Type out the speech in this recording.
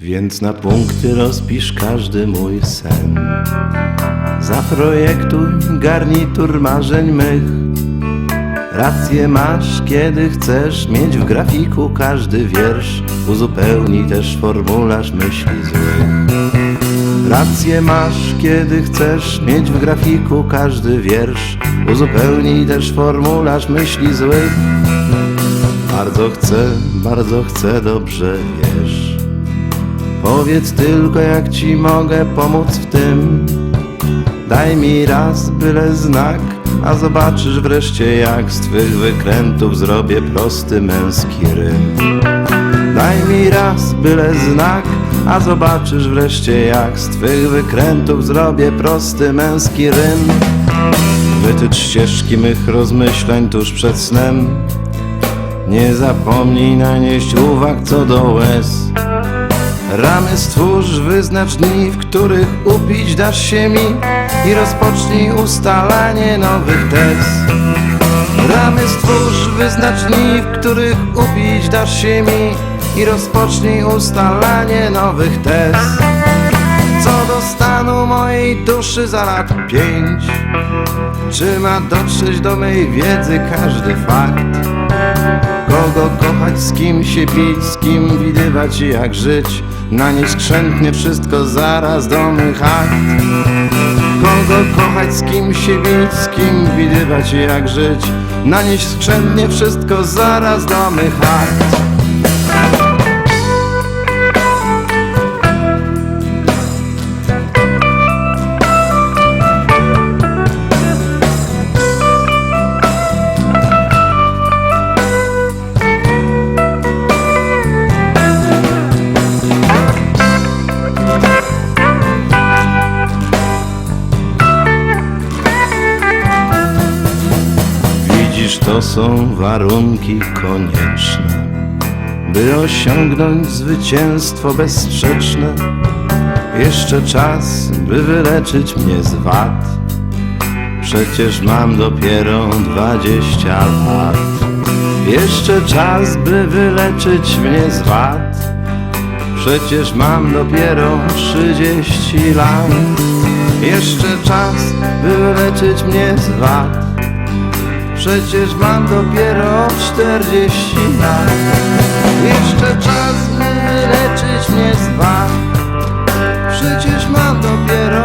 Więc na punkty rozpisz każdy mój sen. Zaprojektuj garnitur marzeń mych. Rację masz, kiedy chcesz mieć w grafiku każdy wiersz. Uzupełnij też formularz myśli złych. Rację masz, kiedy chcesz mieć w grafiku każdy wiersz. Uzupełnij też formularz myśli złych. Bardzo chcę, bardzo chcę, dobrze wiesz. Powiedz tylko, jak ci mogę pomóc w tym. Daj mi raz byle znak, a zobaczysz wreszcie, jak z twych wykrętów zrobię prosty męski rym. Daj mi raz byle znak, a zobaczysz wreszcie, jak z twych wykrętów zrobię prosty męski rym. Wytycz ścieżki mych rozmyślań tuż przed snem. Nie zapomnij nanieść uwag co do łez. Ramy stwórz, wyznacz dni, w których upić dasz się mi i rozpocznij ustalanie nowych tez. Ramy stwórz, wyznacz dni, w których upić dasz się mi i rozpocznij ustalanie nowych tez. Co do stanu mojej duszy za lat pięć, czy ma dotrzeć do mej wiedzy każdy fakt? Kogo kochać, z kim się bić, z kim widywać i jak żyć? Nanieść skrzętnie wszystko zaraz do mych akt. Kogo kochać, z kim się bić, z kim widywać i jak żyć? Nanieść skrzętnie wszystko zaraz do mych akt Widzisz, to są warunki konieczne, by osiągnąć zwycięstwo bezsprzeczne. Jeszcze czas, by wyleczyć mnie z wad. Przecież mam dopiero dwadzieścia lat. Jeszcze czas, by wyleczyć mnie z wad. Przecież mam dopiero trzydzieści lat. Jeszcze czas, by wyleczyć mnie z wad. Przecież mam dopiero czterdzieści lat. Jeszcze czas, by leczyć mnie z Przecież mam dopiero